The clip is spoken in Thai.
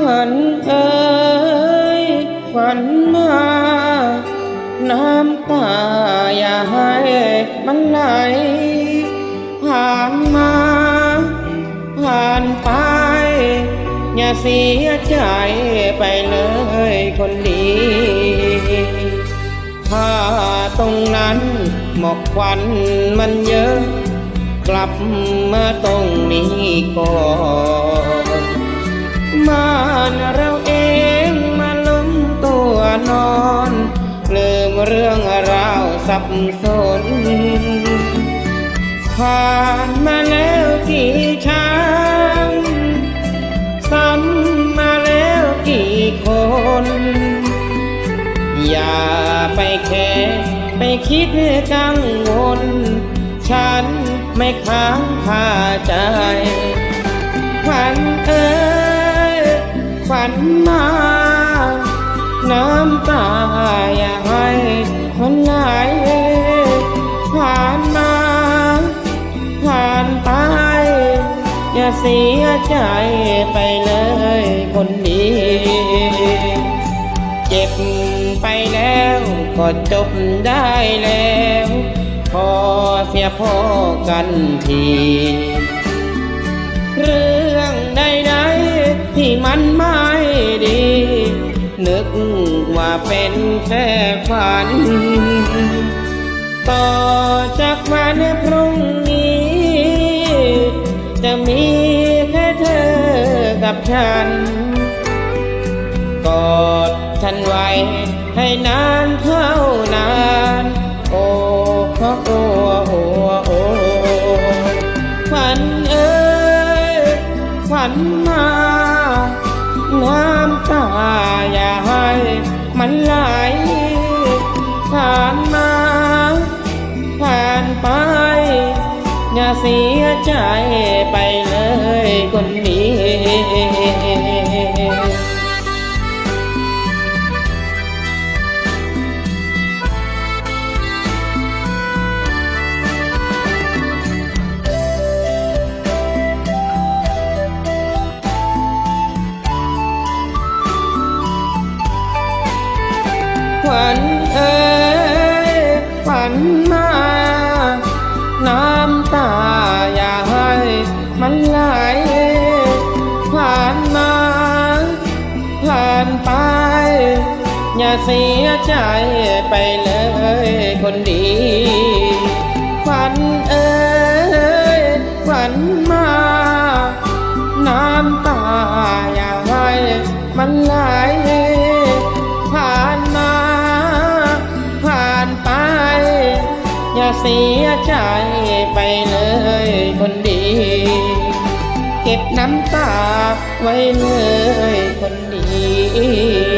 ฝันเอ่ยฝันมา น้ำตาอย่าให้มันไหล ผ่านมา ผ่านไป อย่าเสียใจไปเลยคนดีถ้าตรงนั้นหมอกควันมันเยอะ กลับมาตรงนี้ก่อน สับสน ผ่านมาแล้วกี่ช้างซ้ำมาแล้วกี่คน อย่าไปแคร์ไปคิดกังวล ฉันไม่ค้างคาใจฝันเอ้ยฝันมา น้ำตาอย่า เสียใจไปเลยคนดีเจ็บไปแล้วก็จบได้แล้ว พอเสียพอกันทีเรื่องใดๆที่มันไม่ดี นึกว่าเป็นแค่ฝัน ต่อจากวันพรุ่งนี้ จะมี แค่เธอกับฉัน กอดฉันไว้ให้นานเท่านาน โอ้พระโอ้โอ้โอ้ฝันเอ้ยฝันมาน้ำตาอย่าให้มันไหลผ่านมาผ่านไป อย่าเสียใจไป ฝันเอ่ยฝันมา น้ำตาอย่าให้มันไหลผ่านมาผ่านไป อย่าเสียใจไปเลยคนดี ฝันเอ่ยฝันมา น้ำตาอย่าให้มันไหล เสียใจไปเลยคนดี เก็บน้ำตาไว้เลยคนดี